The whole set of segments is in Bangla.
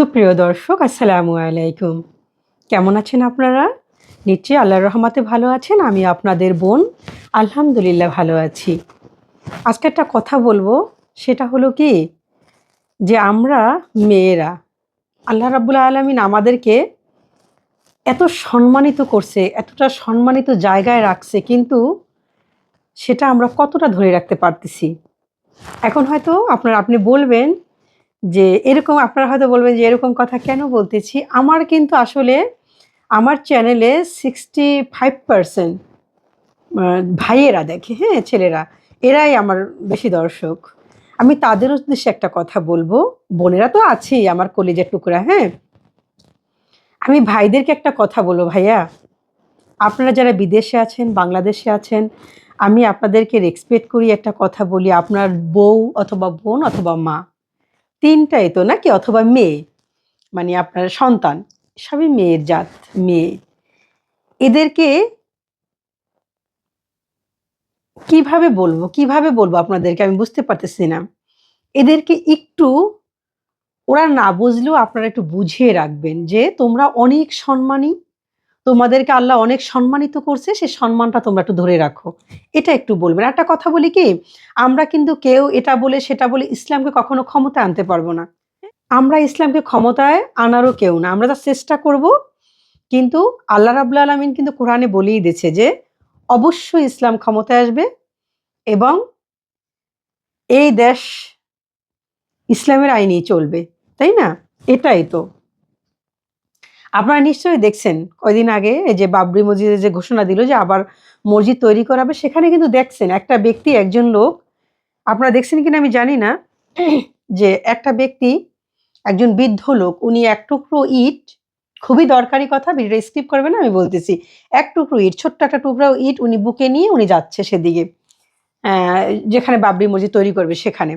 সুপ্রিয় দর্শক, আসসালামু আলাইকুম। কেমন আছেন আপনারা? নিশ্চয়ই আল্লাহর রহমাতে ভালো আছেন, আমি আপনাদের বোন, আলহামদুলিল্লাহ ভালো আছি। আজকে একটা কথা বলব, সেটা হলো কি? যে আমরা মেয়েরা, আল্লাহ রাবুল্লাহ আলমিন আমাদেরকে এত সম্মানিত করছে, এতটা সম্মানিত জায়গায় রাখছে, কিন্তু সেটা আমরা কতটা ধরে রাখতে পারতেছি? এখন হয়তো আপনার, আপনি বলবেন যে এরকম আপনারা হয়তো বলবেন যে এরকম কথা কেন বলতেছি? আমার কিন্তু আসলে আমার চ্যানেলে সিক্সটি ফাইভ পারসেন্ট ভাইয়েরা দেখে হ্যাঁ ছেলেরা, এরাই আমার বেশি দর্শক। আমি তাদের উদ্দেশ্যে একটা কথা বলব, বোনেরা তো আছেই, আমার কলেজের টুকরা হ্যাঁ। আমি ভাইদেরকে একটা কথা বলব, ভাইয়া। আপনারা যারা বিদেশে আছেন, বাংলাদেশে আছেন, আমি আপনাদেরকে রেসপেক্ট করি, একটা কথা বলি, আপনার বউ অথবা বোন অথবা মা। তিনটাই তো নাকি? অথবা মেয়ে। মানে আপনার সন্তান। সবই মেয়ের জাত, মেয়ে। এদেরকে কীভাবে বলব? কীভাবে বলব আপনাদেরকে? আমি বুঝতে পারতেছি না। এদেরকে একটু, ওরা না বুঝলেও আপনারা একটু বুঝিয়ে রাখবেন যে তোমরা অনেক সম্মানী তোমাদেরকে আল্লাহ অনেক সম্মানিত করছে সে সম্মানটা তোমরা একটু ধরে রাখো। এটা একটু বলবেন। একটা কথা বলি কি, আমরা কিন্তু কেউ এটা বলে সেটা বলে ইসলামকে কখনো ক্ষমতায় আনতে পারব না। আমরা ইসলামকে ক্ষমতায় আনারও কেউ না। আমরা তা চেষ্টা করব, কিন্তু আল্লাহ রাবুল্লা আলমিন কিন্তু কোরআনে বলেই দিয়েছে যে, অবশ্যই ইসলাম ক্ষমতায় আসবে এবং এই দেশ ইসলামের আইনেই চলবে। তাই না? এটাই তো। আপনারা নিশ্চয়ই দেখছেন, কয়দিন আগে এই যে বাবরি মসজিদে যে ঘোষণা দিল যে আবার মসজিদ তৈরি করাবে, সেখানে কিন্তু দেখছেন একটা ব্যক্তি, একজন লোক, আপনারা দেখছেন কিনা আমি জানি না, যে একটা ব্যক্তি, একজন বৃদ্ধ লোক, উনি এক টুকরো ইট, খুবই দরকারি কথা ভিডিও স্কিপ করবেন আমি বলতেছি, এক টুকরো ইট, ছোট্ট একটা টুকরো ইট উনি বুকে নিয়ে উনি যাচ্ছে সেদিকে যেখানে বাবরি মসজিদ তৈরি করবে সেখানে।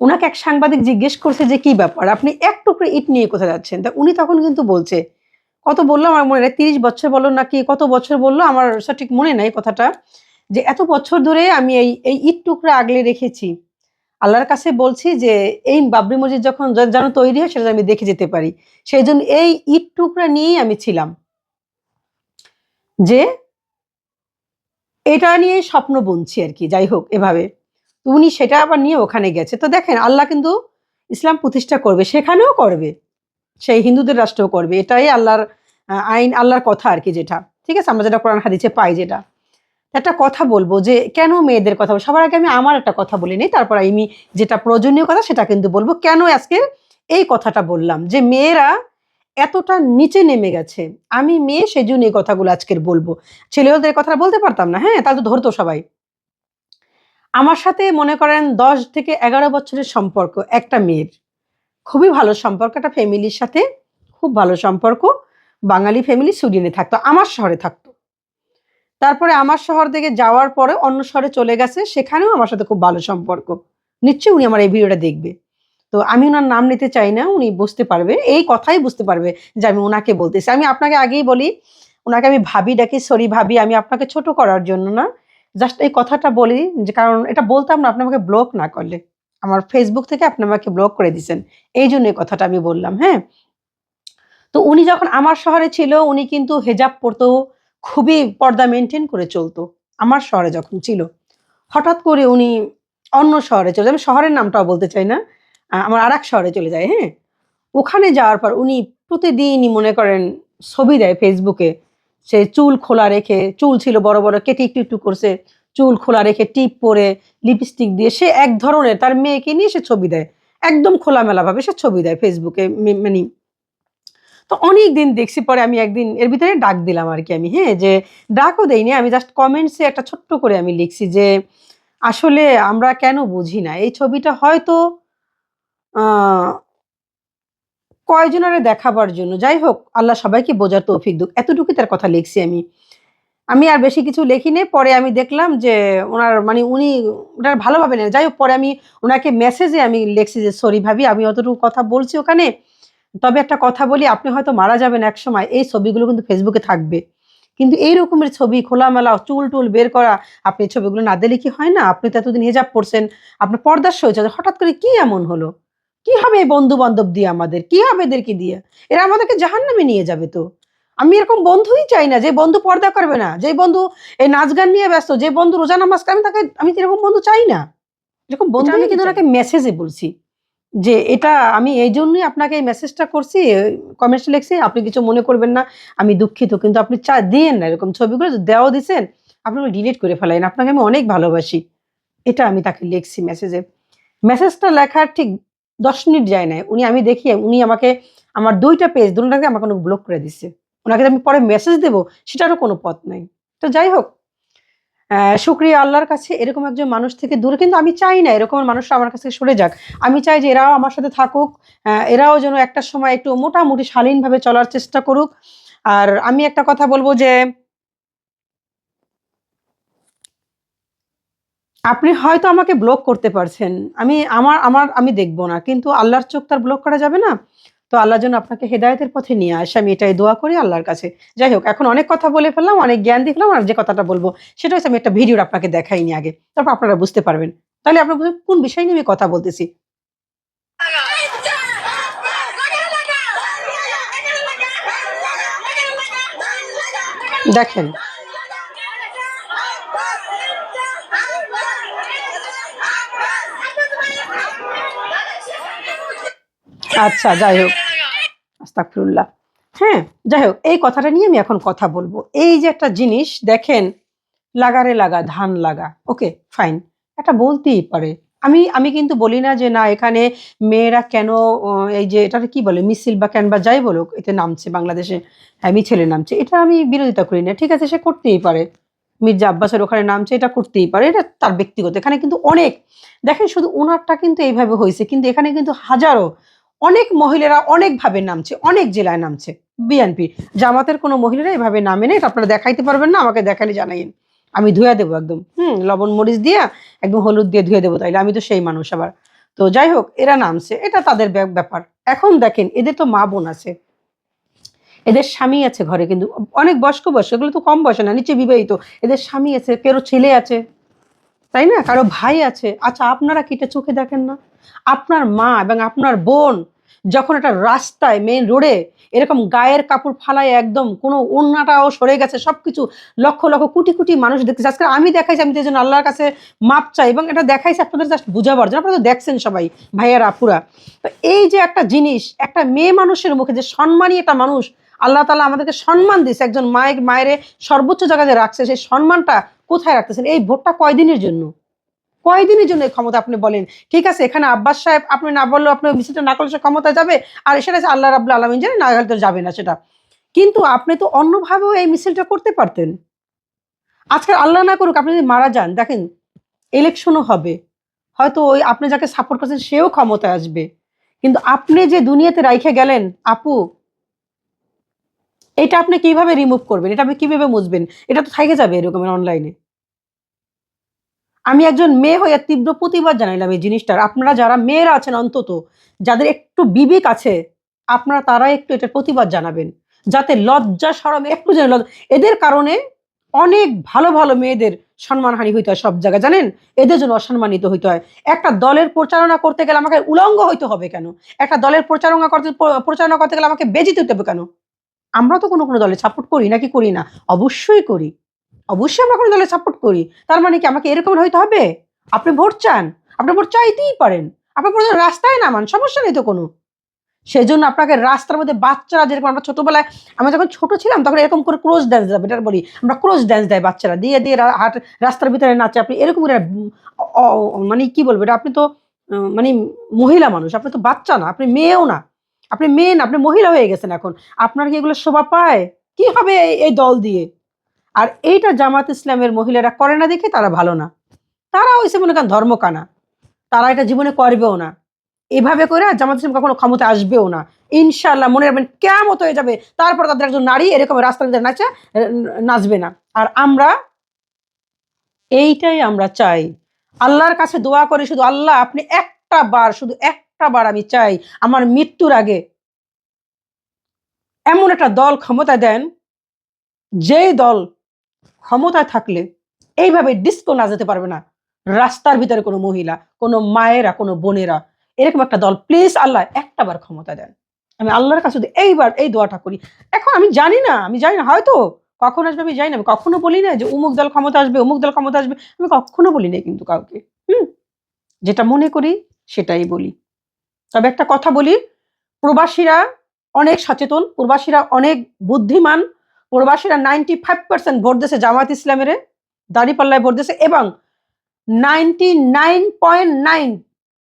ওনাকে এক সাংবাদিক জিজ্ঞেস করছে যে, কি ব্যাপার? আপনি এক টুকরো ইট নিয়ে কোথায় যাচ্ছেন? তা উনি তখন কিন্তু বলছে, কত বলল আমার মনে নেই, তিরিশ বছর বলল নাকি, কত বছর বলল? আমার সঠিক মনে নাই কথাটা, যে এত বছর ধরে আমি এই এই ইট টুকরা আগলে রেখেছি। আল্লাহর কাছে বলছি যে, এই বাবরি মসজিদ যখন যেন তৈরি হয়, সেটা আমি দেখে যেতে পারি। সেই জন্য এই ইট টুকরা নিয়েই আমি ছিলাম। যে, এটা নিয়ে স্বপ্ন বুনছি আর কি, যাই হোক, এভাবে। উনি সেটা আবার নিয়ে ওখানে গেছে। তো দেখেন, আল্লাহ কিন্তু ইসলাম প্রতিষ্ঠা করবে, সেখানেও করবে। সেই হিন্দুদের রাষ্ট্রও করবে। এটাই আল্লাহর আইন, আল্লাহর কথা আর কি যেটা। ঠিক আছে? আমরা যেটা কোরআন হাদিসে পাই যেটা। একটা কথা বলব যে, কেন মেয়েদের কথা বলব? সবার আগে আমি আমার একটা কথা বলে নিই, তারপর আমি যেটা প্রয়োজনীয় কথা সেটা কিন্তু বলব। কেন আজকে এই কথাটা বললাম? যে মেয়েরা এতটা নিচে নেমে গেছে। আমি মেয়ে সেই জন্য এই কথাগুলো আজকের বলব। ছেলেদের কথা বলতে পারতাম না হ্যাঁ? তাহলে তো ধরতো সবাই। আমার সাথে মনে করেন দশ থেকে এগারো বছরের সম্পর্ক, একটা মেয়ের। খুবই ভালো সম্পর্ক, একটা ফ্যামিলির সাথে খুব ভালো সম্পর্ক। বাঙালি ফ্যামিলি সুইডেনে থাকতো, আমার শহরে থাকতো। তারপরে আমার শহর থেকে যাওয়ার পরে অন্য শহরে চলে গেছে, সেখানেও আমার সাথে খুব ভালো সম্পর্ক। নিশ্চয়ই উনি আমার এই ভিডিওটা দেখবে। তো আমি ওনার নাম নিতে চাই না, উনি বুঝতে পারবে, এই কথাই বুঝতে পারবে যে আমি ওনাকে বলতেছি। আমি আপনাকে আগেই বলি, ওনাকে আমি ভাবি ডাকি, সরি ভাবি, আমি আপনাকে ছোট করার জন্য না জাস্ট এই কথাটা বলি যে, কারণ এটা বলতাম না আপনি আমাকে ব্লক না করলে। আমার ফেসবুক থেকে আপনি আমাকে ব্লক করে দিয়েছেন। এই জন্য এই কথাটা আমি বললাম হ্যাঁ? তো উনি যখন আমার শহরে ছিল, উনি কিন্তু হেজাব পরতো খুবই পর্দা মেনটেন করে চলতো, আমার শহরে যখন ছিল। হঠাৎ করে উনি অন্য শহরে চলে যায়। আমি শহরের নামটাও বলতে চাই না আমার আর শহরে চলে যায় হ্যাঁ? ওখানে যাওয়ার পর উনি প্রতিদিনই মনে করেন ছবি দেয় ফেসবুকে সে চুল খোলা রেখে, চুল ছিল বড় বড়, কেটে একটু একটু করছে, চুল খোলা রেখে টিপ পরে লিপস্টিক দিয়ে সে এক ধরনের তার মেয়েকে নিয়ে সে ছবি দেয়। একদম খোলামেলা ভাবে সে ছবি দেয় ফেসবুকে মানে তো অনেক দিন দেখছি, পরে আমি একদিন এর ভিতরে ডাক দিলাম আর কি আমি হ্যাঁ যে ডাকও দেইনি, আমি জাস্ট কমেন্টসে একটা ছোট্ট করে আমি লিখছি যে, আসলে আমরা কেন বুঝি না? এই ছবিটা হয়তো কয়জনের দেখাবার জন্য? যাই হোক আল্লাহ সবাইকে বোঝার তৌফিক দুক। এতটুকুই তার কথা লিখছি আমি। আমি আর বেশি কিছু লিখিনি পরে আমি দেখলাম যে ওনার মানে উনি ওনার ভালোভাবে নেন। যাই হোক পরে আমি ওনাকে মেসেজে আমি লিখছি যে সরি ভাবি, আমি অতটুকু কথা বলছি ওখানে। তবে একটা কথা বলি, আপনি হয়তো মারা যাবেন এক সময় এই ছবিগুলো কিন্তু ফেসবুকে থাকবে। কিন্তু এই রকমের ছবি, খোলামেলা চুল টুল বের করা, আপনি ছবিগুলো না দিলে কি হয় না? আপনি তো এতদিন হেজাব পড়ছেন আপনার পর্দার হয়েছে হঠাৎ করে কি এমন হলো? কি হবে এই বন্ধু বান্ধব দিয়ে আমাদের? কি হবে এদেরকে দিয়ে? এরা আমাদেরকে জাহান্নামে নিয়ে যাবে তো। আমি এরকম বন্ধুই চাই না যে বন্ধু পর্দা করবে না যে বন্ধু এই নাচ গান নিয়ে ব্যস্ত যে বন্ধু রোজা নামাজ আমি তাকে আমি এরকম বন্ধু চাই না। এরকম বন্ধু আমি কিন্তু ওনাকে মেসেজে বলছি যে এটা আমি এই জন্যই আপনাকে এই মেসেজটা করছি কমেন্টে লিখছি আপনি কিছু মনে করবেন না আমি দুঃখিত কিন্তু আপনি চা দিয়েন না এরকম ছবিগুলো দেওয়া দিছেন আপনি ডিলিট করে ফেলাইন আপনাকে আমি অনেক ভালোবাসি। এটা আমি তাকে লিখছি মেসেজে মেসেজটা লেখার ঠিক দশ মিনিট যায় না উনি আমি দেখি, উনি আমাকে, আমার দুইটা পেজ দুটাকে আমাকে অনেক ব্লক করে দিচ্ছে ওনাকে আমি পরে মেসেজ দেব, সেটারও কোনো পথ নাই। তো যাই হোক শুক্রিয়া আল্লাহর কাছে, এরকম একজন মানুষ থেকে দূরে। কিন্তু আমি চাই না এরকম মানুষরা আমার কাছে সরে যাক। আমি চাই যে এরাও আমার সাথে থাকুক এরাও যেন একটা সময় একটু মোটামুটি শালীনভাবে চলার চেষ্টা করুক। আর আমি একটা কথা বলব যে আপনি হয়তো আমাকে ব্লক করতে পারছেন। আমি, আমার আমার, আমি দেখব না। কিন্তু আল্লাহর চোখ তার ব্লক করা যাবে না? তো আল্লাহ যেন আপনাকে হেদায়তের পথে নিয়ে আসে আমি এটাই দোয়া করি আল্লাহর কাছে। যাই হোক, এখন অনেক কথা বলে ফেললাম, অনেক জ্ঞান দিয়ে ফেললাম, আর যে কথাটা বলব সেটা হচ্ছে আমি একটা ভিডিও আপনাকে দেখাইনি আগে। তারপর আপনারা বুঝতে পারবেন। তাহলে আপনার কোন বিষয় নিয়ে আমি কথা বলতেছি? দেখেন আচ্ছা যাই হোক। আস্তাকফিরুল্লাহ হ্যাঁ যাই হোক, এই কথাটা নিয়ে আমি এখন কথা বলব। এই যে একটা জিনিস, দেখেন, লাগারে লাগা, ধান লাগা, ওকে, ফাইন। এটা বলতেই পারে। আমি আমি কিন্তু বলি না যে, না, এখানে মেয়েরা কেন এই যে এটা কি বলে, মিছিল বা কেন বা যাই বলুক, এতে নামছে, বাংলাদেশে হ্যাঁ মিছিলে নামছে। এটা আমি বিরোধিতা করি না। ঠিক আছে, সে করতেই পারে। মির্জা আব্বাসের ওখানে নামছে, এটা করতেই পারে। এটা তার ব্যক্তিগত। এখানে কিন্তু অনেক, দেখেন, শুধু ওনারটা কিন্তু এইভাবে হয়েছে, কিন্তু এখানে কিন্তু হাজারো অনেক মহিলারা অনেকভাবে নামছে, অনেক জেলায় নামছে। বিএনপি জামাতের কোনো মহিলারা এভাবে নামে নেই, আপনারা দেখাইতে পারবেন না, আমাকে দেখালে জানাইন আমি ধুয়ে দেবো একদম। হুম, লবণ মরিচ দিয়ে একদম হলুদ দিয়ে ধুয়ে দেবো তাইলে, আমি তো সেই মানুষ আবার। তো যাই হোক, এরা নামছে, এটা তাদের ব্যাপ- ব্যাপার। এখন দেখেন, এদের তো মা বোন আছে। এদের স্বামী আছে ঘরে, কিন্তু অনেক বয়স্ক বয়স এগুলো তো কম বয়সে না, নিচে বিবাহিত। এদের স্বামী আছে, কারও ছেলে আছে, তাই না? কারও ভাই আছে। আচ্ছা আপনারা কি এটা চোখে দেখেন না? আপনার মা এবং আপনার বোন যখন একটা রাস্তায় মেন রোডে এরকম গায়ের কাপড় ফালায় একদম, কোনো ওড়নাটাও সরে গেছে, সবকিছু লক্ষ লক্ষ কোটি কোটি মানুষ দেখতেছে আজকে আমি দেখাইছি, আমি জন্য আল্লাহর কাছে মাপ চাই এবং এটা দেখাইছি, আপনাদের জাস্ট বুঝাবার জন্য। আপনারা তো দেখছেন সবাই, ভাইয়ারা, আপুরা। তো এই যে একটা জিনিস, একটা মেয়ে মানুষের মুখে যে সম্মানী একটা মানুষ, আল্লাহ তালা আমাদেরকে সম্মান দিয়েছে। একজন মায়ের মায়ের সর্বোচ্চ জায়গায় রাখছে, সেই সম্মানটা কোথায় রাখতেছেন? এই ভোটটা কয়দিনের জন্য? কয়দিনের জন্য ক্ষমতা আপনি বলেন? ঠিক আছে, এখানে আব্বাস সাহেব, আপনি না বললেও আপনি মিছিলটা না করলে সে ক্ষমতা যাবে, আর সেটা আল্লাহ রাবুল আলমিন জানে না হলে তো যাবে না সেটা। কিন্তু আপনি তো অন্যভাবেও এই মিছিলটা করতে পারতেন। আজকে আল্লাহ না করুক, আপনি যদি মারা যান, দেখেন ইলেকশনও হবে। হয়তো ওই আপনি যাকে সাপোর্ট করছেন, সেও ক্ষমতায় আসবে। কিন্তু আপনি যে দুনিয়াতে রাইখে গেলেন, আপু, এটা আপনি কীভাবে রিমুভ করবেন? এটা আপনি কীভাবে মুছবেন? এটা তো থেকে যাবে এরকমের অনলাইনে আমি একজন মেয়ে হয়ে তীব্র প্রতিবাদ জানাইলাম এই জিনিসটার। আপনারা যারা মেয়েরা আছেন অন্তত, যাদের একটু বিবেক আছে, আপনারা তারা একটু এটার প্রতিবাদ জানাবেন। যাতে লজ্জা সরম, একটু যেন এদের কারণে অনেক ভালো ভালো মেয়েদের সম্মানহানি হইতে হয় সব জায়গায়, জানেন? এদের জন্য অসম্মানিত হইতে হয়। একটা দলের প্রচারণা করতে গেলে আমাকে উলঙ্গ হইতে হবে কেন? একটা দলের প্রচারণা করতে প্রচারণা করতে গেলে আমাকে বেজিত হইতে হবে কেন? আমরা তো কোনো কোনো দলে সাপোর্ট করি নাকি করি না? অবশ্যই করি। অবশ্যই আমরা কোনো দলে সাপোর্ট করি। তার মানে কি আমাকে এরকম হইতে হবে? আপনি ভোট চান। আপনি ভোট চাইতেই পারেন। আপনি কোনো রাস্তায় নামান সমস্যা নেই তো কোনো। সেই জন্য আপনাকে রাস্তার মধ্যে বাচ্চারা যেরকম আমরা ছোটবেলায়, আমরা যখন ছোট ছিলাম, তখন এরকম করে ক্রোজ ড্যান্স দেবে এটা বলি, আমরা ক্রোজ ড্যান্স দেয় বাচ্চারা। দিয়ে দিয়ে হাট, রাস্তার ভিতরে নাচে, আপনি এরকম করে মানে কি বলব এটা? আপনি তো মানে মহিলা মানুষ, আপনি তো বাচ্চা না, আপনি মেয়েও না। আপনি মেয়ে না, আপনি মহিলা হয়ে গেছেন এখন। আপনার কি এগুলো শোভা পায়? কি হবে এই দল দিয়ে? আর এইটা জামাত ইসলামের মহিলারা করে না দেখে তারা ভালো না। তারা হয়েছে মনে করেন ধর্মকানা। তারা এটা জীবনে করবেও না। এভাবে করে জামাত ইসলাম কখনো ক্ষমতা আসবেও না। ইনশাল্লাহ মনে রাখবেন কেমত হয়ে যাবে, তারপর তাদের একজন নারী এরকম রাস্তার মধ্যে নাচে নাচবে না। আর আমরা এইটাই আমরা চাই। আল্লাহর কাছে দোয়া করি শুধু আল্লাহ, আপনি একটা বার, শুধু একটা বার আমি চাই আমার মৃত্যুর আগে এমন একটা দল ক্ষমতা দেন, যেই দল ক্ষমতায় থাকলে এইভাবে ডিস্কো না যেতে পারবে না। রাস্তার ভিতরে কোনো মহিলা, কোনো মায়েরা, কোনো বোনেরা, এরকম একটা দল প্লিজ আল্লাহ একটা বার ক্ষমতা দেন। আমি আল্লাহর কাছে এইবার এই দোয়াটা করি। এখন আমি জানি না, আমি জানি না, হয়তো কখন আসবে আমি জানি না, আমি কখনো বলি না যে অমুক দল ক্ষমতা আসবে অমুক দল ক্ষমতা আসবে, আমি কখনো বলি না কিন্তু কাউকে। হুম? যেটা মনে করি সেটাই বলি। তবে একটা কথা বলি, প্রবাসীরা অনেক সচেতন, প্রবাসীরা অনেক বুদ্ধিমান প্রবাসীরা নাইনটি ফাইভ পার্সেন্ট ভোট দিয়েছে জামায়াত ইসলামের, দাঁড়িপাল্লায় ভোট দিয়েছে এবং নাইনটি নাইন পয়েন্ট নাইন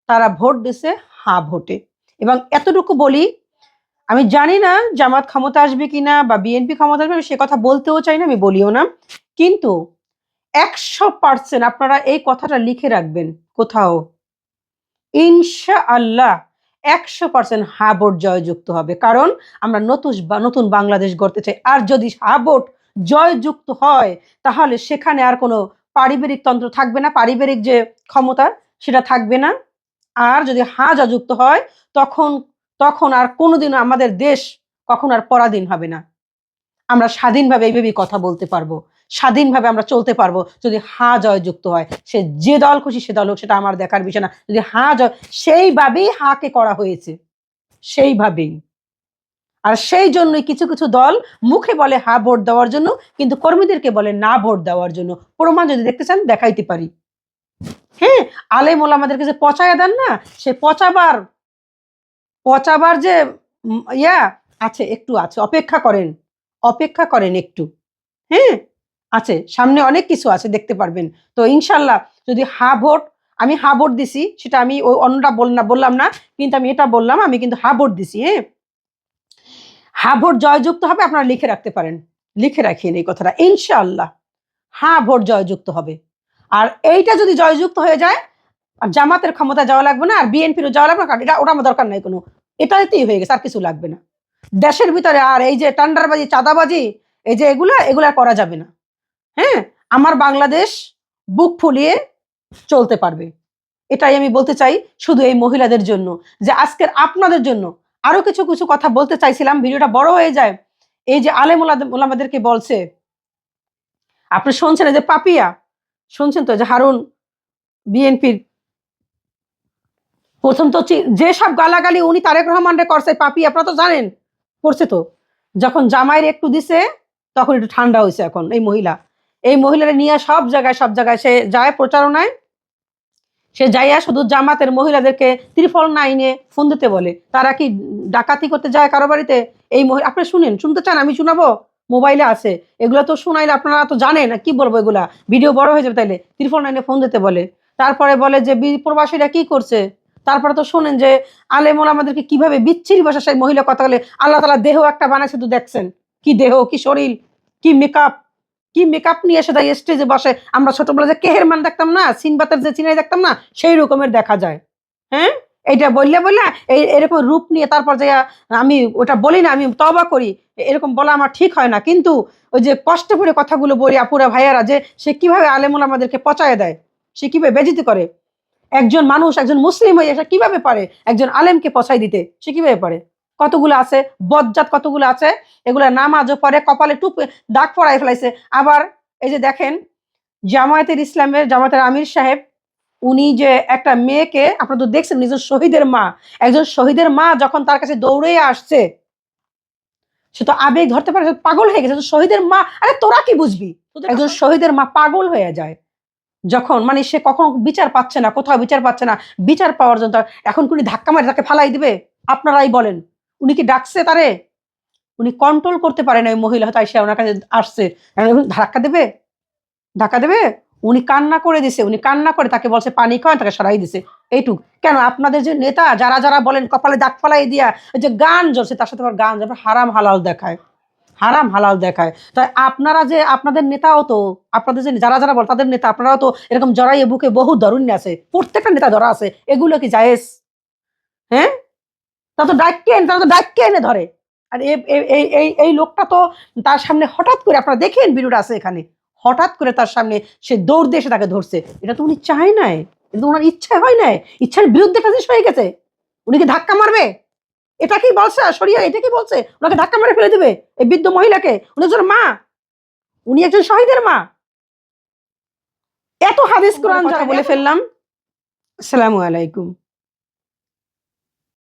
তারা ভোট দিছে হা ভোটে। এবং এতটুকু বলি, আমি জানি না জামাত ক্ষমতা আসবে কিনা বা বিএনপি ক্ষমতা আসবে, আমি সে কথা বলতেও চাই না, আমি বলিও না। কিন্তু একশো পার্সেন্ট আপনারা এই কথাটা লিখে রাখবেন কোথাও ইনশা আল্লাহ একশো পার্সেন্ট হা ভোট জয়যুক্ত হবে। কারণ আমরা নতুন নতুন বাংলাদেশ গড়তে চাই। আর যদি হা ভোট জয়যুক্ত হয়, তাহলে সেখানে আর কোনো পারিবারিক তন্ত্র থাকবে না। পারিবারিক যে ক্ষমতা, সেটা থাকবে না। আর যদি হা যুক্ত হয়, তখন তখন আর কোনোদিনও আমাদের দেশ কখন আর পরাধীন হবে না। আমরা স্বাধীনভাবে এইভাবেই কথা বলতে পারব। স্বাধীনভাবে আমরা চলতে পারব যদি হা জয়যুক্ত হয়। সে যে দল খুশি সে দল হোক, সেটা আমার দেখার বিষয় না। যদি হা জয়, সেইভাবেই হাকে করা হয়েছে। সেইভাবেই। আর সেই জন্যই কিছু কিছু দল মুখে বলে হা ভোট দেওয়ার জন্য, কিন্তু কর্মীদেরকে বলে না ভোট দেওয়ার জন্য। প্রমাণ যদি দেখতে চান, দেখাইতে পারি। হ্যাঁ আলেম ওলামাদেরকে যে পচায় দেন না? সে পচাবার পচাবার যে ইয়া আছে, একটু আছে, অপেক্ষা করেন। অপেক্ষা করেন একটু। হ্যাঁ আছে, সামনে অনেক কিছু আছে, দেখতে পারবেন। তো ইনশাল্লাহ যদি হা ভোট, আমি হা ভোট দিছি, সেটা আমি ওই অন্যটা বল, না, বললাম না, কিন্তু আমি এটা বললাম, আমি কিন্তু হা ভোট দিছি হ্যাঁ? হা ভোট জয়যুক্ত হবে, আপনারা লিখে রাখতে পারেন। লিখে রাখিয়েন এই কথাটা ইনশাআল্লাহ হা ভোট জয়যুক্ত হবে। আর এইটা যদি জয়যুক্ত হয়ে যায়, আর জামাতের ক্ষমতা যাওয়া লাগবে না, আর বিএনপিরও যাওয়া লাগবে না, কারণ এটা ওটা আমার দরকার নাই কোনো। এটাতেই হয়ে গেছে, আর কিছু লাগবে না। দেশের ভিতরে আর এই যে টান্ডারবাজি, চাঁদাবাজি, এই যে এগুলা এগুলা করা যাবে না। হ্যাঁ আমার বাংলাদেশ বুক ফুলিয়ে চলতে পারবে। এটাই আমি বলতে চাই শুধু এই মহিলাদের জন্য যে আজকের আপনাদের জন্য আরও কিছু কিছু কথা বলতে চাইছিলাম, ভিডিওটা বড় হয়ে যায়। এই যে আলেম ওলামাদেরকে বলছে, আপনি শুনছেন যে পাপিয়া? শুনছেন তো যে হারুন, বিএনপির? প্রথম তো যেসব গালাগালি উনি তারেক রহমানরে করছে পাপি আপনারা তো জানেন, করছে তো। যখন জামাইয়ের একটু দিছে, তখন একটু ঠান্ডা হয়েছে এখন, এই মহিলা। এই মহিলারা নিয়ে সব জায়গায় সব জায়গায়। সে যায় প্রচারণায়, সে যাইয়া শুধু জামাতের মহিলাদেরকে ত্রিফল নাইনে ফোন দিতে বলে। তারা কি ডাকাতি করতে যায় কারও বাড়িতে? এই মহিলা আপনি শুনেন, শুনতে চান, আমি শোনাবো? মোবাইলে আছে। এগুলো তো শোনাইলে আপনারা তো জানেন, কি বলব এগুলা? ভিডিও বড় হয়ে যাবে তাইলে, ত্রিফল নাইনে ফোন দিতে বলে। তারপরে বলে যে প্রবাসীরা কি করছে? তারপরে তো শোনেন যে আলেমোল আমাদেরকে কীভাবে বিচ্ছিরি ভাষা সেই মহিলা কথা বলে, আল্লাহ তালা দেহ একটা বানাইছে তো দেখছেন। কি দেহ, কি শরীর, কি মেকআপ কি মেকআপ নিয়ে এসে তাই স্টেজে বসে? আমরা ছোটবেলা যে কেহের মান দেখতাম না, সিনবাতের যে চিনাই দেখতাম না, সেই রকমের দেখা যায়। হ্যাঁ? এইটা বললে বললে, এই এরকম রূপ নিয়ে তারপর যে আমি ওটা বলি না, আমি তবা করি, এরকম বলা আমার ঠিক হয় না। কিন্তু ওই যে কষ্ট করে কথাগুলো বলি আপুরা ভাইয়ারা যে, সে কীভাবে আলেমুল আমাদেরকে পচায় দেয়? সে কীভাবে বেজিতি করে? একজন মানুষ, একজন মুসলিম হয়ে সে কীভাবে পারে? একজন আলেমকে পচাই দিতে, সে কীভাবে পারে? কতগুলো আছে? বজ্জাত কতগুলো আছে? এগুলা নামাজও পরে কপালে টুপ দাগ পড়ায় ফেলাইছে। আবার এই যে দেখেন জামায়াতের ইসলামের জামায়াতের আমির সাহেব উনি যে একটা মেয়েকে আপনারা তো দেখছেন নিজের শহীদের মা একজন শহীদের মা যখন তার কাছে দৌড়ে আসছে সে তো আবেগ ধরতে পারে পাগল হয়ে গেছে। শহীদের মা আরে তোরা কি বুঝবি? একজন শহীদের মা পাগল হয়ে যায়। যখন মানে সে কখন বিচার পাচ্ছে না কোথাও বিচার পাচ্ছে না। বিচার পাওয়ার জন্য এখন কোনি ধাক্কা মারে তাকে ফালাই দিবে? আপনারাই বলেন। উনি কি ডাকছে তারে? উনি কন্ট্রোল করতে পারে না ওই মহিলা তাই সে ওনার কাছে আসছে। ধাক্কা দেবে? ধাক্কা দেবে? উনি কান্না করে দিছে, উনি কান্না করে তাকে বলছে, পানি খাওয়ান তাকে সরাই দিছে। এইটুক। কেন? আপনাদের যে নেতা, যারা যারা বলেন, কপালে দাগ ফালাই দিয়া যে গান জ্বলছে, তার সাথে গান যাবে হারাম হালাল দেখায়। হারাম হালাল দেখায়। তাই আপনারা যে, আপনাদের নেতাও তো, আপনাদের যে, যারা যারা বল, তাদের নেতা, আপনারাও তো এরকম জড়াইয়ে বুকে বহু দরুণ্য আছে। প্রত্যেকটা নেতা ধরা আছে। এগুলো কি জায়েজ? হ্যাঁ? তা তো ডাক্কে এনে তারা তো ডাক্কে এনে ধরে। আর এই এই এই লোকটা তো তার সামনে হঠাৎ করে আপনারা দেখেন ভিডিওটা আছে এখানে হঠাৎ করে তার সামনে সে দৌড় দিয়ে এসে তাকে ধরছে। এটা তো উনি চায় নাই এটা তো ওনার ইচ্ছা হয় নাই ইচ্ছার বিরুদ্ধে একটা জিনিস হয়ে গেছে। উনি কি ধাক্কা মারবে? এটা কি বলছে? সরিয়া এটা কি বলছে? ওনাকে ধাক্কা মারে ফেলে দেবে এই বৃদ্ধ মহিলাকে। উনি একজন মা উনি একজন শহীদের মা। এত হাদিস কোরআন কথা বলে ফেললাম। আসসালামু আলাইকুম।